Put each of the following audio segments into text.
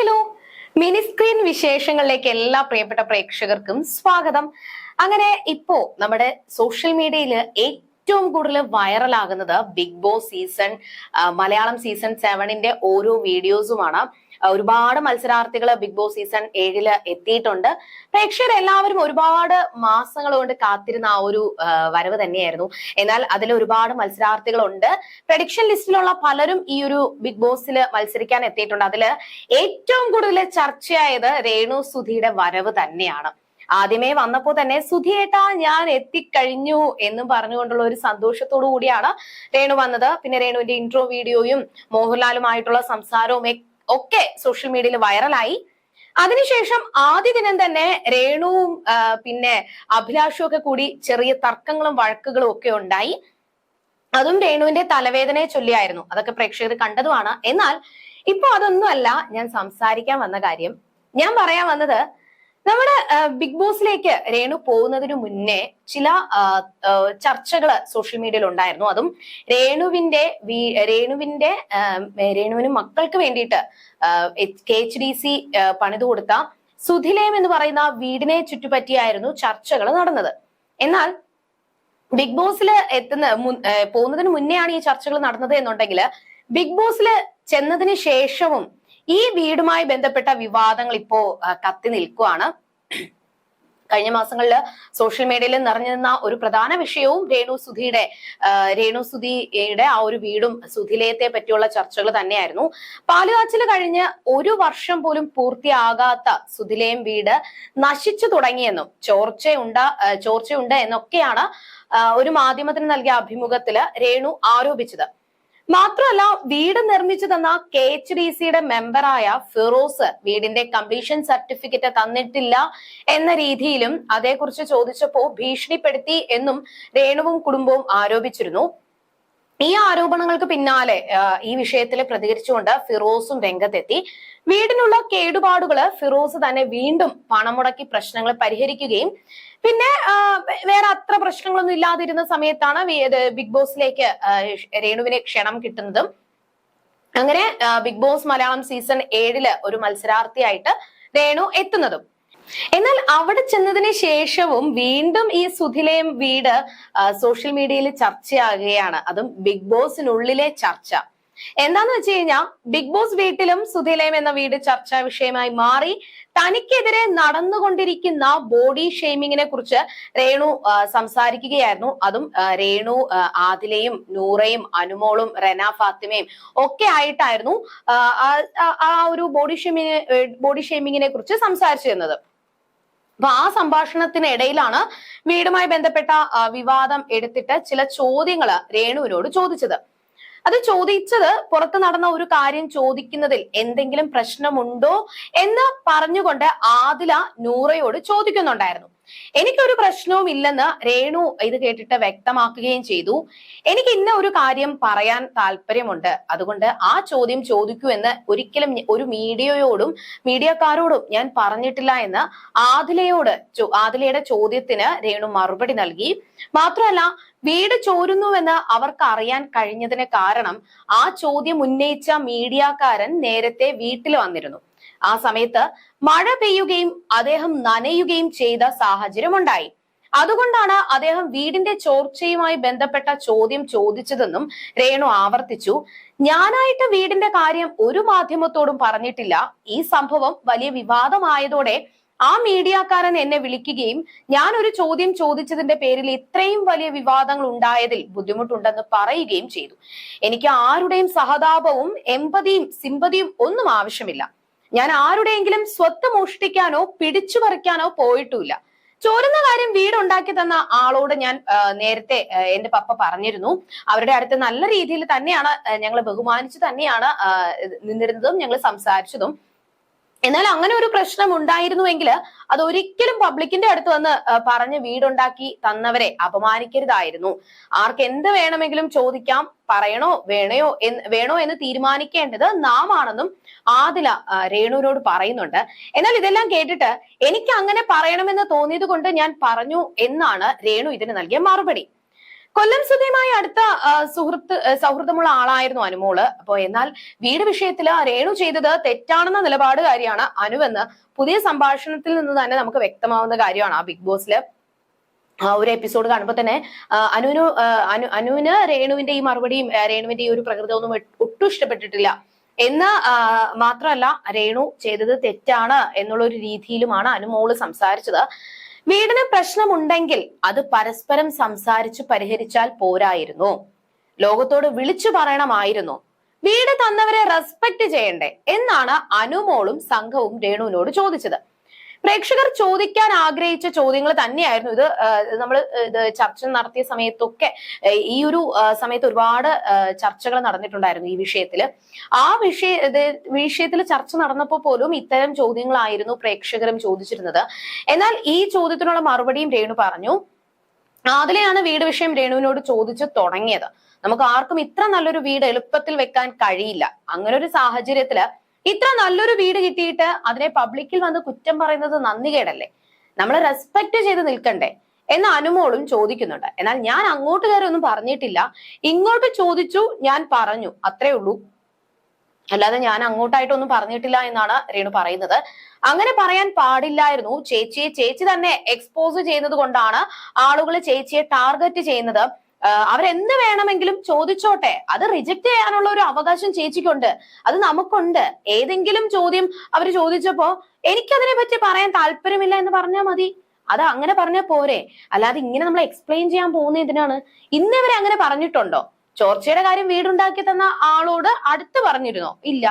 Hello. Mini screen വിശേഷങ്ങളിലേക്ക് എല്ലാ പ്രിയപ്പെട്ട പ്രേക്ഷകർക്കും സ്വാഗതം. അങ്ങനെ ഇപ്പോ നമ്മുടെ സോഷ്യൽ മീഡിയയിൽ ഏറ്റവും കൂടുതൽ വൈറലാകുന്നത് Big Boss season Malayalam season സെവനിന്റെ ഓരോ വീഡിയോസുമാണ്. ഒരുപാട് മത്സരാർത്ഥികൾ ബിഗ് ബോസ് സീസൺ ഏഴിൽ എത്തിയിട്ടുണ്ട്. പ്രേക്ഷകർ എല്ലാവരും ഒരുപാട് മാസങ്ങൾ കൊണ്ട് കാത്തിരുന്ന ആ ഒരു വരവ് തന്നെയായിരുന്നു. എന്നാൽ അതിൽ ഒരുപാട് മത്സരാർത്ഥികളുണ്ട്. പ്രഡിക്ഷൻ ലിസ്റ്റിലുള്ള പലരും ഈ ഒരു ബിഗ് ബോസിൽ മത്സരിക്കാൻ എത്തിയിട്ടുണ്ട്. അതിൽ ഏറ്റവും കൂടുതൽ ചർച്ചയായത് രേണു സുധിയുടെ വരവ് തന്നെയാണ്. ആദ്യമേ വന്നപ്പോ തന്നെ സുധിയേട്ടാ ഞാൻ എത്തിക്കഴിഞ്ഞു എന്നും പറഞ്ഞുകൊണ്ടുള്ള ഒരു സന്തോഷത്തോടു കൂടിയാണ് രേണു വന്നത്. പിന്നെ രേണുവിന്റെ ഇൻട്രോ വീഡിയോയും മോഹൻലാലുമായിട്ടുള്ള സംസാരവും ഒക്കെ സോഷ്യൽ മീഡിയയിൽ വൈറലായി അതിനുശേഷം ആദ്യ ദിനം തന്നെ രേണുവും പിന്നെ അഭിലാഷും ഒക്കെ കൂടി ചെറിയ തർക്കങ്ങളും വഴക്കുകളും ഒക്കെ ഉണ്ടായി. അതും രേണുവിന്റെ തലവേദനയെ ചൊല്ലിയായിരുന്നു. അതൊക്കെ പ്രേക്ഷകർ കണ്ടതുമാണ്. എന്നാൽ ഇപ്പൊ അതൊന്നുമല്ല ഞാൻ സംസാരിക്കാൻ വന്ന കാര്യം. ഞാൻ പറയാൻ വന്നത് നമ്മുടെ ബിഗ് ബോസിലേക്ക് രേണു പോകുന്നതിനു മുന്നേ ചില ചർച്ചകൾ സോഷ്യൽ മീഡിയയിൽ ഉണ്ടായിരുന്നു. അതും രേണുവിന്റെ രേണുവിന്റെ രേണുവിന് മക്കൾക്ക് വേണ്ടിയിട്ട് കെ എച്ച് ഡി സി പണിതു കൊടുത്ത സുധിലേം എന്ന് പറയുന്ന വീടിനെ ചുറ്റുപറ്റിയായിരുന്നു ചർച്ചകൾ നടന്നത്. എന്നാൽ ബിഗ് ബോസിൽ എത്തുന്ന പോകുന്നതിന് മുന്നേ മുന്നെയാണ് ഈ ചർച്ചകൾ നടന്നത് എന്നുണ്ടെങ്കിൽ ബിഗ് ബോസിൽ ചെന്നതിന് ശേഷവും ഈ വീടുമായി ബന്ധപ്പെട്ട വിവാദങ്ങൾ ഇപ്പോ കത്തി നിൽക്കുവാണ്. കഴിഞ്ഞ മാസങ്ങളിൽ സോഷ്യൽ മീഡിയയിൽ നിറഞ്ഞു നിന്ന ഒരു പ്രധാന വിഷയവും രേണു സുധിയുടെ രേണു സുധിയുടെ ആ ഒരു വീടും സുധിലയത്തെ പറ്റിയുള്ള ചർച്ചകൾ തന്നെയായിരുന്നു. പാലുകാച്ചിൽ കഴിഞ്ഞ് ഒരു വർഷം പോലും പൂർത്തിയാകാത്ത സുധിലയം വീട് നശിച്ചു തുടങ്ങിയെന്നും ചോർച്ചയുണ്ട് ചോർച്ചയുണ്ട് എന്നൊക്കെയാണ് ഒരു മാധ്യമത്തിന് നൽകിയ അഭിമുഖത്തിൽ രേണു ആരോപിച്ചത്. മാത്രമല്ല വീട് നിർമ്മിച്ചു തന്ന കെ എച്ച് ഡി സിയുടെ മെമ്പറായ ഫിറോസ് വീടിന്റെ കംപ്ലീഷൻ സർട്ടിഫിക്കറ്റ് തന്നിട്ടില്ല എന്ന രീതിയിലും അതേക്കുറിച്ച് ചോദിച്ചപ്പോ ഭീഷണിപ്പെടുത്തി എന്നും രേണുവും കുടുംബവും ആരോപിച്ചിരുന്നു. ഈ ആരോപണങ്ങൾക്ക് പിന്നാലെ ഈ വിഷയത്തിൽ പ്രതികരിച്ചുകൊണ്ട് ഫിറോസും രംഗത്തെത്തി. വീടിനുള്ള കേടുപാടുകൾ ഫിറോസ് തന്നെ വീണ്ടും പണം മുടക്കി പ്രശ്നങ്ങൾ പരിഹരിക്കുകയും പിന്നെ വേറെ അത്ര പ്രശ്നങ്ങളൊന്നും ഇല്ലാതിരുന്ന സമയത്താണ് ബിഗ് ബോസിലേക്ക് രേണുവിനെ ക്ഷണം കിട്ടുന്നതും. അങ്ങനെ ബിഗ് ബോസ് മലയാളം സീസൺ ഏഴിൽ ഒരു മത്സരാർത്ഥിയായിട്ട് രേണു എത്തുന്നതും. എന്നാൽ അവിടെ ചെന്നതിന് ശേഷവും വീണ്ടും ഈ സുധിലയം വീട് സോഷ്യൽ മീഡിയയിൽ ചർച്ചയാകുകയാണ്. അതും ബിഗ് ബോസിനുള്ളിലെ ചർച്ച. എന്താന്ന് വെച്ച് കഴിഞ്ഞാൽ ബിഗ് ബോസ് വീട്ടിലും സുധിലയം എന്ന വീട് ചർച്ചാ വിഷയമായി മാറി. തനിക്കെതിരെ നടന്നുകൊണ്ടിരിക്കുന്ന ബോഡി ഷെയ്മിങ്ങിനെ കുറിച്ച് രേണു സംസാരിക്കുകയായിരുന്നു. അതും രേണു ആദിലയും നൂറയും അനുമോളും റെന ഫാത്തിമയും ഒക്കെ ആയിട്ടായിരുന്നു ആ ഒരു ബോഡി ഷെയ്മിങ് ബോഡി ഷെയ്മിങ്ങിനെ കുറിച്ച് സംസാരിച്ചിരുന്നത്. അപ്പൊ ആ സംഭാഷണത്തിനിടയിലാണ് വീടുമായി ബന്ധപ്പെട്ട വിവാദം എടുത്തിട്ട് ചില ചോദ്യങ്ങൾ രേണുവിനോട് ചോദിച്ചത്. അത് ചോദിച്ചത് പുറത്ത് നടന്ന ഒരു കാര്യം ചോദിക്കുന്നതിൽ എന്തെങ്കിലും പ്രശ്നമുണ്ടോ എന്ന് പറഞ്ഞുകൊണ്ട് ആദില നൂറയോട് ചോദിക്കുന്നുണ്ടായിരുന്നു. എനിക്കൊരു പ്രശ്നവും ഇല്ലെന്ന് രേണു ഇത് കേട്ടിട്ട് വ്യക്തമാക്കുകയും ചെയ്തു. എനിക്ക് ഇന്ന ഒരു കാര്യം പറയാൻ താല്പര്യമുണ്ട്. അതുകൊണ്ട് ആ ചോദ്യം ചോദിക്കൂ എന്ന് ഒരിക്കലും ഒരു മീഡിയയോടും മീഡിയക്കാരോടും ഞാൻ പറഞ്ഞിട്ടില്ല എന്ന് ആദിലയോട് ആദിലയുടെ ചോദ്യത്തിന് രേണു മറുപടി നൽകി. മാത്രമല്ല വീട് ചോരുന്നുവെന്ന് അവർക്ക് അറിയാൻ കഴിഞ്ഞതിന് കാരണം ആ ചോദ്യം ഉന്നയിച്ച മീഡിയക്കാരൻ നേരത്തെ വീട്ടിൽ വന്നിരുന്നു. ആ സമയത്ത് മഴ പെയ്യുകയും അദ്ദേഹം നനയുകയും ചെയ്ത സാഹചര്യം ഉണ്ടായി അതുകൊണ്ടാണ് അദ്ദേഹം വീടിന്റെ ചോർച്ചയുമായി ബന്ധപ്പെട്ട ചോദ്യം ചോദിച്ചതെന്നും രേണു ആവർത്തിച്ചു. ഞാനായിട്ട് വീടിന്റെ കാര്യം ഒരു മാധ്യമത്തോടും പറഞ്ഞിട്ടില്ല. ഈ സംഭവം വലിയ വിവാദമായതോടെ ആ മീഡിയക്കാരൻ എന്നെ വിളിക്കുകയും ഞാൻ ഒരു ചോദ്യം ചോദിച്ചതിന്റെ പേരിൽ ഇത്രയും വലിയ വിവാദങ്ങൾ ഉണ്ടായതിൽ ബുദ്ധിമുട്ടുണ്ടെന്ന് പറയുകയും ചെയ്തു. എനിക്ക് ആരുടെയും സഹതാപവും എമ്പതിയും സിമ്പതിയും ഒന്നും ആവശ്യമില്ല. ഞാൻ ആരുടെയെങ്കിലും സ്വത്ത് മോഷ്ടിക്കാനോ പിടിച്ചു പറിക്കാനോ പോയിട്ടുമില്ല ചോരുന്ന കാര്യം വീടുണ്ടാക്കി തന്ന ആളോട് ഞാൻ നേരത്തെ എന്റെ പപ്പ പറഞ്ഞിരുന്നു. അവരുടെ അടുത്ത് നല്ല രീതിയിൽ തന്നെയാണ് ഞങ്ങൾ ബഹുമാനിച്ചു തന്നെയാണ് നിന്നിരുന്നതും ഞങ്ങൾ സംസാരിച്ചതും. എന്നാൽ അങ്ങനെ ഒരു പ്രശ്നം ഉണ്ടായിരുന്നുവെങ്കിൽ അത് ഒരിക്കലും പബ്ലിക്കിന്റെ അടുത്ത് വന്ന് പറഞ്ഞ് വീടുണ്ടാക്കി തന്നവരെ അപമാനിക്കരുതായിരുന്നു. ആർക്ക് എന്ത് വേണമെങ്കിലും ചോദിക്കാം പറയണോ വേണയോ വേണോ എന്ന് തീരുമാനിക്കേണ്ടത് നാം ആണെന്നും ആദില രേണുവിനോട് പറയുന്നുണ്ട്. എന്നാൽ ഇതെല്ലാം കേട്ടിട്ട് എനിക്ക് അങ്ങനെ പറയണമെന്ന് തോന്നിയത് കൊണ്ട് ഞാൻ പറഞ്ഞു എന്നാണ് രേണു ഇതിന് നൽകിയ മറുപടി. കൊല്ലം സുധിയുമായി അടുത്ത സുഹൃത്ത് സൗഹൃദമുള്ള ആളായിരുന്നു അനുമോൾ. അപ്പോ എന്നാൽ വീട് വിഷയത്തിൽ രേണു ചെയ്തത് തെറ്റാണെന്ന നിലപാടുകാരിയാണ് അനുവെന്ന് പുതിയ സംഭാഷണത്തിൽ നിന്ന് തന്നെ നമുക്ക് വ്യക്തമാവുന്ന കാര്യമാണ് ആ ബിഗ് ബോസിൽ. ഒരു എപ്പിസോഡ് കാണുമ്പോൾ തന്നെ അനുവിന് അനു അനുവിന് രേണുവിന്റെ ഈ മറുപടിയും രേണുവിന്റെ ഈ ഒരു പ്രകൃതമൊന്നും ഒട്ടും ഇഷ്ടപ്പെട്ടിട്ടില്ല. എന്ന് മാത്രമല്ല രേണു ചെയ്തത് തെറ്റാണ് എന്നുള്ള ഒരു രീതിയിലുമാണ് അനുമോൾ സംസാരിച്ചത്. വീടിന് പ്രശ്നമുണ്ടെങ്കിൽ അത് പരസ്പരം സംസാരിച്ച് പരിഹരിച്ചാൽ പോരായിരുന്നു. ലോകത്തോട് വിളിച്ചു പറയണമായിരുന്നു. വീട് തന്നവരെ റെസ്പെക്ട് ചെയ്യണ്ടേ? എന്നാണ് അനുമോളും സംഘവും രേണുവിനോട് ചോദിച്ചത്. പ്രേക്ഷകർ ചോദിക്കാൻ ആഗ്രഹിച്ച ചോദ്യങ്ങൾ തന്നെയായിരുന്നു ഇത്. നമ്മൾ ഇത് ചർച്ച നടത്തിയ സമയത്തൊക്കെ ഈ ഒരു സമയത്ത് ഒരുപാട് ചർച്ചകൾ നടന്നിട്ടുണ്ടായിരുന്നു ഈ വിഷയത്തിൽ ആ വിഷയ വിഷയത്തിൽ ചർച്ച നടന്നപ്പോൾ പോലും ഇത്തരം ചോദ്യങ്ങളായിരുന്നു പ്രേക്ഷകരും ചോദിച്ചിരുന്നത്. എന്നാൽ ഈ ചോദ്യത്തിനുള്ള മറുപടിയും രേണു പറഞ്ഞു. അതിലെയാണ് വീട് വിഷയം രേണുവിനോട് ചോദിച്ചു തുടങ്ങിയത്. നമുക്ക് ആർക്കും ഇത്ര നല്ലൊരു വീട് എളുപ്പത്തിൽ വെക്കാൻ കഴിയില്ല. അങ്ങനെ ഒരു സാഹചര്യത്തിൽ ഇത്ര നല്ലൊരു വീട് കിട്ടിയിട്ട് അതിനെ പബ്ലിക്കിൽ വന്ന് കുറ്റം പറയുന്നത് നന്ദികേടല്ലേ? നമ്മൾ റെസ്പെക്ട് ചെയ്ത് നിൽക്കണ്ടേ? എന്ന് അനുമോളും ചോദിക്കുന്നുണ്ട്. എന്നാൽ ഞാൻ അങ്ങോട്ട് കയറി ഒന്നും പറഞ്ഞിട്ടില്ല. ഇങ്ങോട്ട് ചോദിച്ചു ഞാൻ പറഞ്ഞു. അത്രേ ഉള്ളൂ. അല്ലാതെ ഞാൻ അങ്ങോട്ടായിട്ടൊന്നും പറഞ്ഞിട്ടില്ല എന്നാണ് രേണു പറയുന്നത്. അങ്ങനെ പറയാൻ പാടില്ലായിരുന്നു. ചേച്ചിയെ ചേച്ചി തന്നെ എക്സ്പോസ് ചെയ്യുന്നത് കൊണ്ടാണ് ആളുകൾ ചേച്ചിയെ ടാർഗറ്റ് ചെയ്യുന്നത്. അവരെന്ത് വേണമെങ്കിലും ചോദിച്ചോട്ടെ. അത് റിജക്ട് ചെയ്യാനുള്ള ഒരു അവകാശം ചേച്ചിക്കുണ്ട്. അത് നമുക്കുണ്ട്. ഏതെങ്കിലും ചോദ്യം അവർ ചോദിച്ചപ്പോ എനിക്കതിനെ പറ്റി പറയാൻ താല്പര്യമില്ല എന്ന് പറഞ്ഞാൽ മതി. അത് അങ്ങനെ പറഞ്ഞ പോരെ. അല്ലാതെ ഇങ്ങനെ നമ്മൾ എക്സ്പ്ലെയിൻ ചെയ്യാൻ പോകുന്ന എന്തിനാണ്? ഇന്നിവരെ അങ്ങനെ പറഞ്ഞിട്ടുണ്ടോ? ചോർച്ചയുടെ കാര്യം വീടുണ്ടാക്കി തന്ന ആളോട് അടുത്ത് പറഞ്ഞിരുന്നോ? ഇല്ല.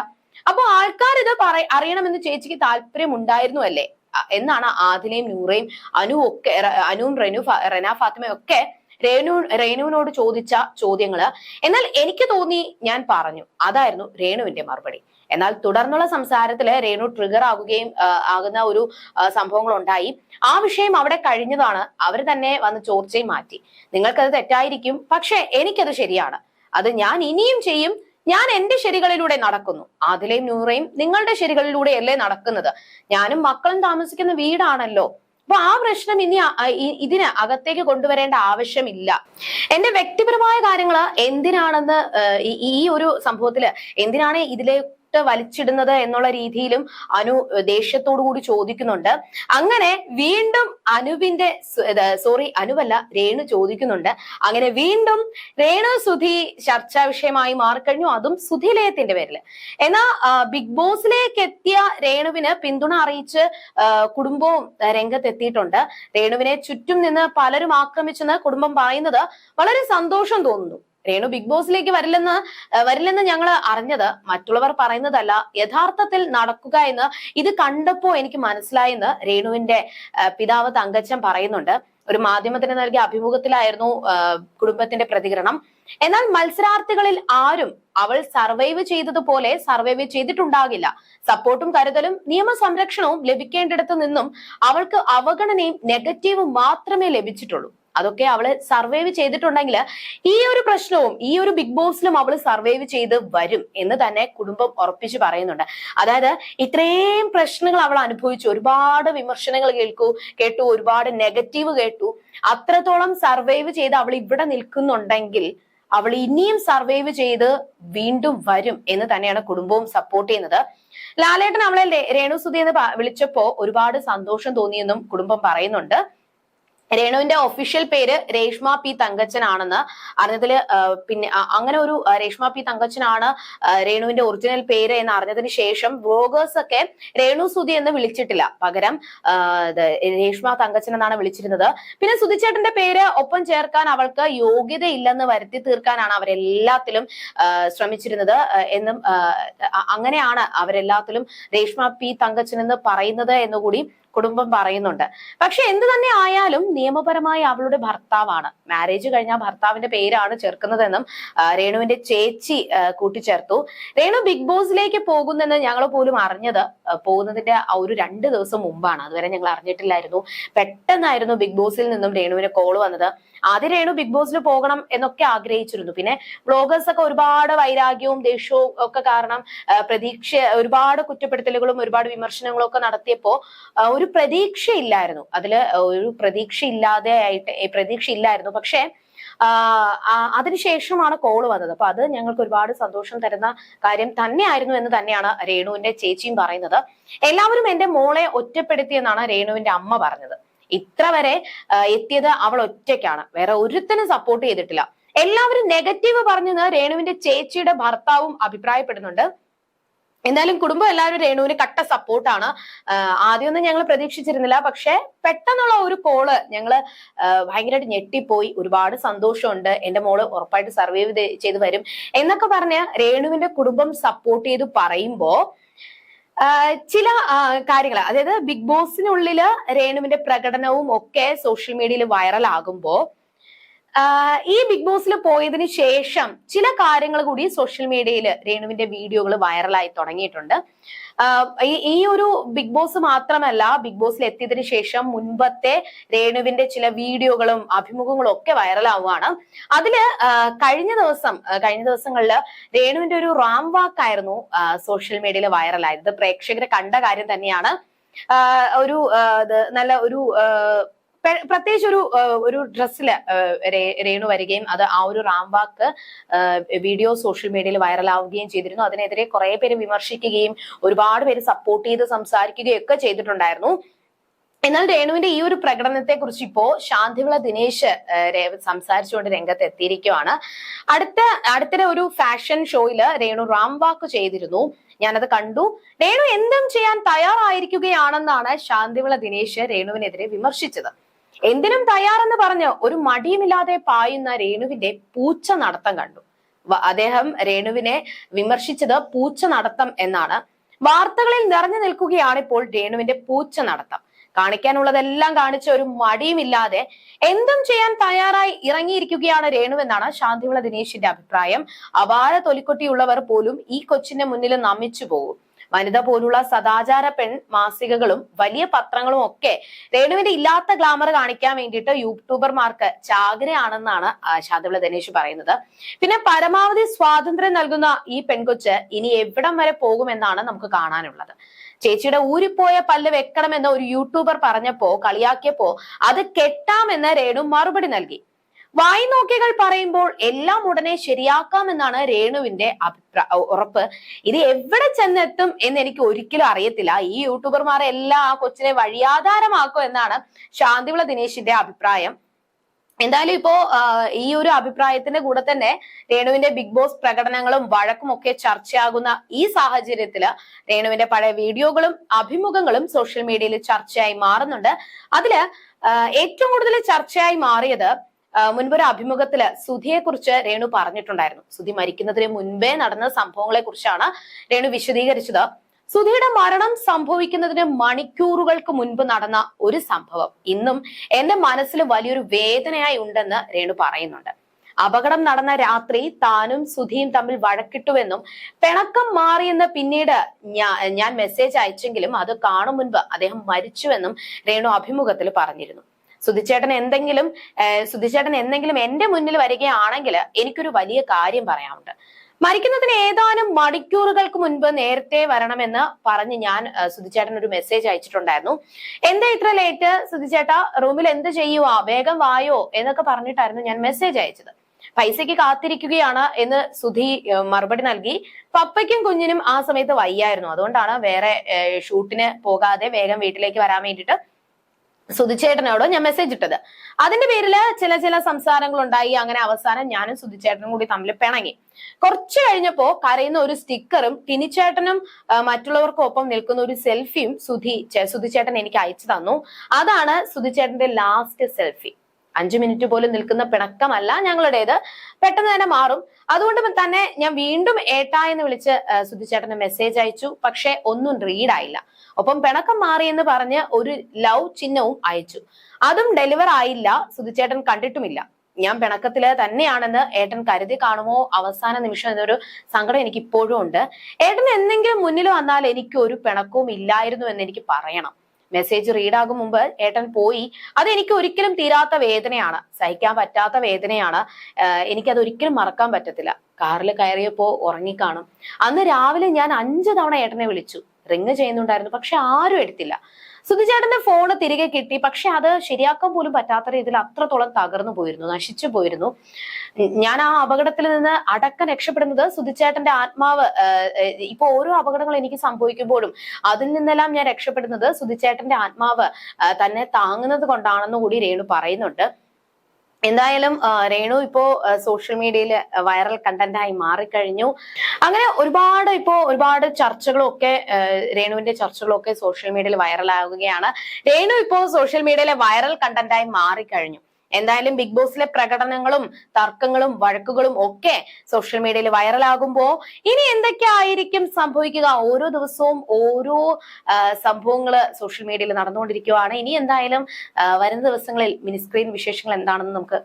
അപ്പൊ ആൾക്കാർ ഇത് പറ അറിയണമെന്ന് ചേച്ചിക്ക് താല്പര്യം ഉണ്ടായിരുന്നു അല്ലേ എന്നാണ് ആദിലയും നൂറയും അനു ഒക്കെ അനുവും റെനാ റെന ഫാത്തിമയും ഒക്കെ രേണു രേണുവിനോട് ചോദിച്ച ചോദ്യങ്ങൾ എന്നാൽ എനിക്ക് തോന്നി ഞാൻ പറഞ്ഞു. അതായിരുന്നു രേണുവിന്റെ മറുപടി. എന്നാൽ തുടർന്നുള്ള സംസാരത്തിൽ രേണു ട്രിഗർ ആകുകയും ആകുന്ന ഒരു സംഭവങ്ങൾ ഉണ്ടായി ആ വിഷയം അവിടെ കഴിഞ്ഞതാണ്. അവർ തന്നെ വന്ന് ചോർച്ചയും മാറ്റി. നിങ്ങൾക്കത് തെറ്റായിരിക്കും. പക്ഷെ എനിക്കത് ശരിയാണ്. അത് ഞാൻ ഇനിയും ചെയ്യും. ഞാൻ എന്റെ ശരികളിലൂടെ നടക്കുന്നു. ആദിലയും നൂറയും നിങ്ങളുടെ ശരികളിലൂടെയല്ലേ നടക്കുന്നത്. ഞാനും മക്കളും താമസിക്കുന്ന വീടാണല്ലോ. അപ്പൊ ആ പ്രശ്നം ഇനി ഇതിന് അകത്തേക്ക് കൊണ്ടുവരേണ്ട ആവശ്യമില്ല. എന്റെ വ്യക്തിപരമായ കാര്യങ്ങൾ എന്തിനാണെന്ന് ഈ- ഒരു സംഭവത്തിൽ എന്തിനാണ് ഇതിലേക്ക് വലിച്ചിടുന്നത് എന്നുള്ള രീതിയിലും അനു ദേഷ്യത്തോടു കൂടി ചോദിക്കുന്നുണ്ട്. അങ്ങനെ വീണ്ടും അനുവിന്റെ സോറി അനുവല്ല രേണു ചോദിക്കുന്നുണ്ട്. അങ്ങനെ വീണ്ടും രേണു സുധി ചർച്ചാ വിഷയമായി മാറിക്കഴിഞ്ഞു. അതും സുധിലയത്തിന്റെ പേരിൽ. എന്നാൽ ബിഗ് ബോസിലേക്ക് എത്തിയ രേണുവിന് പിന്തുണ അറിയിച്ച് കുടുംബവും രംഗത്തെത്തിയിട്ടുണ്ട്. രേണുവിനെ ചുറ്റും നിന്ന് പലരും ആക്രമിച്ചെന്ന് കുടുംബം പറയുന്നത് വളരെ സന്തോഷം തോന്നുന്നു. രേണു ബിഗ് ബോസിലേക്ക് വരില്ലെന്ന് വരില്ലെന്ന് ഞങ്ങൾ അറിഞ്ഞത് മറ്റുള്ളവർ പറയുന്നതല്ല യഥാർത്ഥത്തിൽ നടക്കുക എന്ന് ഇത് കണ്ടപ്പോ എനിക്ക് മനസ്സിലായെന്ന് രേണുവിന്റെ പിതാവ് തങ്കച്ചൻ പറയുന്നുണ്ട്. ഒരു മാധ്യമത്തിന് നൽകിയ അഭിമുഖത്തിലായിരുന്നു കുടുംബത്തിന്റെ പ്രതികരണം. എന്നാൽ മത്സരാർത്ഥികളിൽ ആരും അവൾ സർവൈവ് ചെയ്തതുപോലെ സർവൈവ് ചെയ്തിട്ടുണ്ടാകില്ല. സപ്പോർട്ടും കരുതലും നിയമസംരക്ഷണവും ലഭിക്കേണ്ടിടത്തു നിന്നും അവൾക്ക് അവഗണനയും നെഗറ്റീവും മാത്രമേ ലഭിച്ചിട്ടുള്ളൂ. അതൊക്കെ അവൾ സർവൈവ് ചെയ്തിട്ടുണ്ടെങ്കിൽ ഈ ഒരു പ്രശ്നവും ഈ ഒരു ബിഗ് ബോസിലും അവൾ സർവൈവ് ചെയ്ത് വരും എന്ന് തന്നെ കുടുംബം ഉറപ്പിച്ചു പറയുന്നുണ്ട്. അതായത് ഇത്രയും പ്രശ്നങ്ങൾ അവൾ അനുഭവിച്ചു. ഒരുപാട് വിമർശനങ്ങൾ കേൾക്കൂ കേട്ടു ഒരുപാട് നെഗറ്റീവ് കേട്ടു. അത്രത്തോളം സർവൈവ് ചെയ്ത് അവൾ ഇവിടെ നിൽക്കുന്നുണ്ടെങ്കിൽ അവൾ ഇനിയും സർവൈവ് ചെയ്ത് വീണ്ടും വരും എന്ന് തന്നെയാണ് കുടുംബവും സപ്പോർട്ട് ചെയ്യുന്നത്. ലാലേട്ടൻ അവളെ രേണു രേണുസുതി എന്ന് വിളിച്ചപ്പോ ഒരുപാട് സന്തോഷം തോന്നിയെന്നും കുടുംബം പറയുന്നുണ്ട്. രേണുവിന്റെ ഒഫീഷ്യൽ പേര് രേഷ്മ പി തങ്കച്ചൻ ആണെന്ന് അറിഞ്ഞതിൽ പിന്നെ അങ്ങനെ ഒരു രേഷ്മ പി തങ്കച്ചനാണ് രേണുവിന്റെ ഒറിജിനൽ പേര് എന്ന് അറിഞ്ഞതിന് ശേഷം ബ്ലോഗേഴ്സ് ഒക്കെ രേണു സുധി എന്ന് വിളിച്ചിട്ടില്ല. പകരം രേഷ്മ തങ്കച്ചൻ എന്നാണ് വിളിച്ചിരുന്നത്. പിന്നെ സുധിച്ചേട്ടന്റെ പേര് ഒപ്പം ചേർക്കാൻ അവൾക്ക് യോഗ്യതയില്ലെന്ന് വരുത്തി തീർക്കാനാണ് അവരെല്ലാത്തിലും ശ്രമിച്ചിരുന്നത് എന്നും അങ്ങനെയാണ് അവരെല്ലാത്തിലും രേഷ്മ പി തങ്കച്ചൻ എന്ന് പറയുന്നത് എന്നുകൂടി കുടുംബം പറയുന്നുണ്ട്. പക്ഷെ എന്ത് തന്നെ ആയാലും നിയമപരമായി അവളുടെ ഭർത്താവാണ്. മാരേജ് കഴിഞ്ഞാൽ ഭർത്താവിന്റെ പേരാണ് ചേർക്കുന്നതെന്നും രേണുവിന്റെ ചേച്ചി കൂട്ടിച്ചേർത്തു. രേണു ബിഗ് ബോസിലേക്ക് പോകുന്നെന്ന് ഞങ്ങൾ പോലും അറിഞ്ഞത് പോകുന്നതിന്റെ ഒരു രണ്ട് ദിവസം മുമ്പാണ്. അതുവരെ ഞങ്ങൾ അറിഞ്ഞിട്ടില്ലായിരുന്നു. പെട്ടെന്നായിരുന്നു ബിഗ് ബോസിൽ നിന്നും രേണുവിന് കോൾ വന്നത്. ആദ്യം രേണു ബിഗ് ബോസിൽ പോകണം എന്നൊക്കെ ആഗ്രഹിച്ചിരുന്നു. പിന്നെ ബ്ലോഗേഴ്സ് ഒക്കെ ഒരുപാട് വൈരാഗ്യവും ദേഷ്യവും ഒക്കെ കാരണം പ്രതീക്ഷ ഒരുപാട് കുറ്റപ്പെടുത്തലുകളും ഒരുപാട് വിമർശനങ്ങളും ഒക്കെ നടത്തിയപ്പോ ഒരു പ്രതീക്ഷ ഇല്ലായിരുന്നു അതിൽ ഒരു പ്രതീക്ഷ ഇല്ലാതെ ആയിട്ട് പ്രതീക്ഷ ഇല്ലായിരുന്നു പക്ഷെ അതിനുശേഷമാണ് കോൾ വന്നത്. അപ്പൊ അത് ഞങ്ങൾക്ക് ഒരുപാട് സന്തോഷം തരുന്ന കാര്യം തന്നെയായിരുന്നു എന്ന് തന്നെയാണ് രേണുവിന്റെ ചേച്ചിയും പറയുന്നത്. എല്ലാവരും എന്റെ മോളെ ഒറ്റപ്പെടുത്തിയെന്നാണ് രേണുവിന്റെ അമ്മ പറഞ്ഞത്. ഇത്ര വരെ എത്തിയത് അവൾ ഒറ്റയ്ക്കാണ്. വേറെ ഒരുത്തനും സപ്പോർട്ട് ചെയ്തിട്ടില്ല. എല്ലാവരും നെഗറ്റീവ് പറഞ്ഞെന്ന് രേണുവിന്റെ ചേച്ചിയുടെ ഭർത്താവും അഭിപ്രായപ്പെടുന്നുണ്ട്. എന്തായാലും കുടുംബം എല്ലാവരും രേണുവിന് കട്ട സപ്പോർട്ടാണ് ആദ്യമൊന്നും ഞങ്ങൾ പ്രതീക്ഷിച്ചിരുന്നില്ല. പക്ഷെ പെട്ടെന്നുള്ള ഒരു കോൾ ഞങ്ങൾ ഭയങ്കരമായിട്ട് ഞെട്ടിപ്പോയി. ഒരുപാട് സന്തോഷമുണ്ട്. എന്റെ മോൾ ഉറപ്പായിട്ട് സർവൈവ് ചെയ്ത് വരും. എന്നൊക്കെ പറഞ്ഞ് രേണുവിന്റെ കുടുംബം സപ്പോർട്ട് ചെയ്ത് പറയുമ്പോ ചില കാര്യങ്ങൾ അതായത് ബിഗ് ബോസിനുള്ളിൽ രേണുവിന്റെ പ്രകടനവും ഒക്കെ സോഷ്യൽ മീഡിയയിൽ വൈറൽ ആകുമ്പോ ആ, ഈ ബിഗ് ബോസിൽ പോയതിനു ശേഷം ചില കാര്യങ്ങൾ കൂടി സോഷ്യൽ മീഡിയയിൽ രേണുവിന്റെ വീഡിയോകൾ വൈറലായി തുടങ്ങിയിട്ടുണ്ട്. ഈ- ഒരു ബിഗ് ബോസ് മാത്രമല്ല ബിഗ് ബോസിൽ എത്തിയതിനു ശേഷം മുൻപത്തെ രേണുവിന്റെ ചില വീഡിയോകളും അഭിമുഖങ്ങളും ഒക്കെ വൈറലാവുകയാണ്. അതിൽ കഴിഞ്ഞ ദിവസം കഴിഞ്ഞ ദിവസങ്ങളിൽ രേണുവിന്റെ ഒരു റാം വാക്കായിരുന്നു സോഷ്യൽ മീഡിയയിൽ വൈറലായത്. പ്രേക്ഷകരെ കണ്ട കാര്യം തന്നെയാണ്. ഒരു നല്ല ഒരു പ്രത്യേകിച്ച് ഒരു ഒരു ഡ്രസ്സിൽ രേണു വരികയും അത് ആ ഒരു റാംവാക്ക് വീഡിയോ സോഷ്യൽ മീഡിയയിൽ വൈറലാവുകയും ചെയ്തിരുന്നു. അതിനെതിരെ കുറെ പേര് വിമർശിക്കുകയും ഒരുപാട് പേര് സപ്പോർട്ട് ചെയ്ത് സംസാരിക്കുകയും ഒക്കെ ചെയ്തിട്ടുണ്ടായിരുന്നു. എന്നാൽ രേണുവിന്റെ ഈ ഒരു പ്രകടനത്തെ കുറിച്ച് ഇപ്പോ ശാന്തിവിള ദിനേശ് സംസാരിച്ചുകൊണ്ട് രംഗത്ത് എത്തിയിരിക്കുകയാണ് അടുത്ത അടുത്തിടെ ഒരു ഫാഷൻ ഷോയിൽ രേണു റാം വാക്ക് ചെയ്തിരുന്നു. ഞാനത് കണ്ടു. രേണു എന്തും ചെയ്യാൻ തയ്യാറായിരിക്കുകയാണെന്നാണ് ശാന്തിവിള ദിനേശ് രേണുവിനെതിരെ വിമർശിച്ചത്. എന്തിനും തയ്യാറെന്ന് പറഞ്ഞ് ഒരു മടിയുമില്ലാതെ പായുന്ന രേണുവിന്റെ പൂച്ച നടത്തം കണ്ടു. അദ്ദേഹം രേണുവിനെ വിമർശിച്ചത് പൂച്ച നടത്തം എന്നാണ്. വാർത്തകളിൽ നിറഞ്ഞു നിൽക്കുകയാണ് ഇപ്പോൾ രേണുവിന്റെ പൂച്ച നടത്തം. കാണിക്കാനുള്ളതെല്ലാം കാണിച്ച ഒരു മടിയുമില്ലാതെ എന്തും ചെയ്യാൻ തയ്യാറായി ഇറങ്ങിയിരിക്കുകയാണ് രേണു എന്നാണ് ശാന്തിവിള ദിനേശിന്റെ അഭിപ്രായം. അപാര തൊലിക്കൊട്ടിയുള്ളവർ പോലും ഈ കൊച്ചിന്റെ മുന്നിൽ നമിച്ചു പോകും. വനിത പോലുള്ള സദാചാര പെൺ മാസികകളും വലിയ പത്രങ്ങളും ഒക്കെ രേണുവിന്റെ ഇല്ലാത്ത ഗ്ലാമർ കാണിക്കാൻ വേണ്ടിയിട്ട് യൂട്യൂബർമാർക്ക് ചാകരയാണെന്നാണ് ആ, ശാന്തിവിള ദിനേശ് പറയുന്നത്. പിന്നെ പരമാവധി സ്വാതന്ത്ര്യം നൽകുന്ന ഈ പെൺകൊച്ച് ഇനി എവിടം വരെ പോകുമെന്നാണ് നമുക്ക് കാണാനുള്ളത്. ചേച്ചിയുടെ ഊരിപ്പോയ പല്ല് വെക്കണമെന്ന് ഒരു യൂട്യൂബർ പറഞ്ഞപ്പോ കളിയാക്കിയപ്പോ അത് കെട്ടാമെന്ന് രേണു മറുപടി നൽകി. വായി നോക്കികൾ പറയുമ്പോൾ എല്ലാം ഉടനെ ശരിയാക്കാമെന്നാണ് രേണുവിന്റെ അഭിപ്രായ ഉറപ്പ്. ഇത് എവിടെ ചെന്നെത്തും എന്ന് എനിക്ക് ഒരിക്കലും അറിയത്തില്ല. ഈ യൂട്യൂബർമാരെ എല്ലാം ആ കൊച്ചിനെ വഴിയാധാരമാക്കും എന്നാണ് ശാന്തിവിള ദിനേശിന്റെ അഭിപ്രായം. എന്തായാലും ഇപ്പോ ഈ ഒരു അഭിപ്രായത്തിന്റെ കൂടെ തന്നെ രേണുവിന്റെ ബിഗ് ബോസ് പ്രകടനങ്ങളും വഴക്കും ഒക്കെ ചർച്ചയാകുന്ന ഈ സാഹചര്യത്തിൽ രേണുവിന്റെ പഴയ വീഡിയോകളും അഭിമുഖങ്ങളും സോഷ്യൽ മീഡിയയിൽ ചർച്ചയായി മാറുന്നുണ്ട്. അതിൽ ഏറ്റവും കൂടുതൽ ചർച്ചയായി മാറിയത് മുൻപൊരു അഭിമുഖത്തിൽ സുധിയെ കുറിച്ച് രേണു പറഞ്ഞിട്ടുണ്ടായിരുന്നു. സുധി മരിക്കുന്നതിന് മുൻപേ നടന്ന സംഭവങ്ങളെ കുറിച്ചാണ് രേണു വിശദീകരിച്ചത്. സുധിയുടെ മരണം സംഭവിക്കുന്നതിന് മണിക്കൂറുകൾക്ക് മുൻപ് നടന്ന ഒരു സംഭവം. ഇന്നും എന്റെ മനസ്സിൽ വലിയൊരു വേദനയായി ഉണ്ടെന്ന് രേണു പറയുന്നുണ്ട്. അപകടം നടന്ന രാത്രി താനും സുധിയും തമ്മിൽ വഴക്കിട്ടുവെന്നും പിണക്കം മാറിയെന്ന് പിന്നീട് ഞാൻ മെസ്സേജ് അയച്ചെങ്കിലും അത് കാണും മുൻപ് അദ്ദേഹം മരിച്ചുവെന്നും രേണു അഭിമുഖത്തിൽ പറഞ്ഞിരുന്നു. സുധിച്ചേട്ടൻ എന്തെങ്കിലും സുധിച്ചേട്ടൻ എന്തെങ്കിലും എന്റെ മുന്നിൽ വരികയാണെങ്കിൽ എനിക്കൊരു വലിയ കാര്യം പറയാനുണ്ട്. മരിക്കുന്നതിന് ഏതാനും മണിക്കൂറുകൾക്ക് മുൻപ് നേരത്തെ വരണമെന്ന് പറഞ്ഞ് ഞാൻ സുധിച്ചേട്ടൻ ഒരു മെസ്സേജ് അയച്ചിട്ടുണ്ടായിരുന്നു. എന്താ ഇത്ര ലേറ്റ് സുധിച്ചേട്ട റൂമിൽ എന്ത് ചെയ്യുവാ? വേഗം വായോ? എന്നൊക്കെ പറഞ്ഞിട്ടായിരുന്നു ഞാൻ മെസ്സേജ് അയച്ചത്. പൈസയ്ക്ക് കാത്തിരിക്കുകയാണ് എന്ന് സുധി മറുപടി നൽകി. പപ്പയ്ക്കും കുഞ്ഞിനും ആ സമയത്ത് വയ്യായിരുന്നു. അതുകൊണ്ടാണ് വേറെ ഷൂട്ടിന് പോകാതെ വേഗം വീട്ടിലേക്ക് വരാൻ വേണ്ടിയിട്ട് സുധിച്ചേട്ടനോട് ഞാൻ മെസ്സേജ് ഇട്ടത്. അതിന്റെ പേരിൽ ചില ചില സംസാരങ്ങൾ ഉണ്ടായി അങ്ങനെ അവസാനം ഞാനും സുധിച്ചേട്ടനും കൂടി തമ്മിൽ പിണങ്ങി. കുറച്ചു കഴിഞ്ഞപ്പോ കരയുന്ന ഒരു സ്റ്റിക്കറും ടിനിച്ചേട്ടനും ആ, മറ്റുള്ളവർക്കും ഒപ്പം നിൽക്കുന്ന ഒരു സെൽഫിയും സുധി സുധിച്ചേട്ടൻ എനിക്ക് അയച്ചു തന്നു. അതാണ് സുധിച്ചേട്ടന്റെ ലാസ്റ്റ് സെൽഫി അഞ്ചു മിനിറ്റ് പോലും നിൽക്കുന്ന പിണക്കമല്ല ഞങ്ങളുടേത്. പെട്ടെന്ന് തന്നെ മാറും. അതുകൊണ്ട് തന്നെ ഞാൻ വീണ്ടും ഏട്ടാ എന്ന് വിളിച്ച് സുധിച്ചേട്ടന് മെസ്സേജ് അയച്ചു. പക്ഷെ ഒന്നും റീഡ് ആയില്ല. ഒപ്പം പിണക്കം മാറി എന്ന് പറഞ്ഞ് ഒരു ലവ് ചിഹ്നവും അയച്ചു. അതും ഡെലിവർ ആയില്ല. സുധിച്ചേട്ടൻ കണ്ടിട്ടുമില്ല. ഞാൻ പിണക്കത്തിൽ തന്നെയാണെന്ന് ഏട്ടൻ കരുതി കാണുമോ? അവസാന നിമിഷം എന്നൊരു സങ്കടം എനിക്ക് ഇപ്പോഴും ഉണ്ട്. ഏട്ടൻ എന്തെങ്കിലും മുന്നിൽ വന്നാൽ എനിക്ക് ഒരു പിണക്കവും ഇല്ലായിരുന്നു എന്ന് എനിക്ക് പറയണം. മെസ്സേജ് റീഡ് ആകും മുമ്പ് ഏട്ടൻ പോയി. അത് എനിക്ക് ഒരിക്കലും തീരാത്ത വേദനയാണ്. സഹിക്കാൻ പറ്റാത്ത വേദനയാണ്. എനിക്കത് ഒരിക്കലും മറക്കാൻ പറ്റത്തില്ല. കാറിൽ കയറിയപ്പോ ഉറങ്ങിക്കാണും. അന്ന് രാവിലെ ഞാൻ അഞ്ചു തവണ ഏട്ടനെ വിളിച്ചു. റിങ് ചെയ്യുന്നുണ്ടായിരുന്നു. പക്ഷെ ആരും എടുത്തില്ല. സുധിചേട്ടന്റെ ഫോണ് തിരികെ കിട്ടി. പക്ഷെ അത് ശരിയാക്കാൻ പോലും പറ്റാത്ത രീതിയിൽ അത്രത്തോളം തകർന്നു പോയിരുന്നു നശിച്ചു പോയിരുന്നു. ഞാൻ ആ അപകടത്തിൽ നിന്ന് അടക്കം രക്ഷപ്പെടുന്നത് സുധിച്ചേട്ടന്റെ ആത്മാവ് ഇപ്പൊ ഓരോ അപകടങ്ങൾ എനിക്ക് സംഭവിക്കുമ്പോഴും അതിൽ നിന്നെല്ലാം ഞാൻ രക്ഷപ്പെടുന്നത് സുധിച്ചേട്ടന്റെ ആത്മാവ് തന്നെ താങ്ങുന്നത് കൊണ്ടാണെന്ന് കൂടി രേണു പറയുന്നുണ്ട്. എന്തായാലും രേണു ഇപ്പോ സോഷ്യൽ മീഡിയയിൽ വൈറൽ കണ്ടന്റായി മാറിക്കഴിഞ്ഞു. അങ്ങനെ ഒരുപാട് ഇപ്പോ ഒരുപാട് ചർച്ചകളൊക്കെ രേണുവിന്റെ ചർച്ചകളൊക്കെ സോഷ്യൽ മീഡിയയിൽ വൈറലാകുകയാണ് രേണു ഇപ്പോ സോഷ്യൽ മീഡിയയിലെ വൈറൽ കണ്ടന്റായി മാറിക്കഴിഞ്ഞു. എന്തായാലും ബിഗ് ബോസിലെ പ്രകടനങ്ങളും തർക്കങ്ങളും വഴക്കുകളും ഒക്കെ സോഷ്യൽ മീഡിയയിൽ വൈറലാകുമ്പോ ഇനി എന്തൊക്കെ ആയിരിക്കും സംഭവിക്കുക? ഓരോ ദിവസവും ഓരോ സംഭവങ്ങൾ സോഷ്യൽ മീഡിയയിൽ നടന്നുകൊണ്ടിരിക്കുകയാണ് ഇനി എന്തായാലും വരുന്ന ദിവസങ്ങളിൽ മിനിസ്ക്രീൻ വിശേഷങ്ങൾ എന്താണെന്ന് നമുക്ക്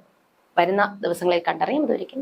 വരുന്ന ദിവസങ്ങളിൽ കണ്ടറിയാം. ഇതൊരിക്കും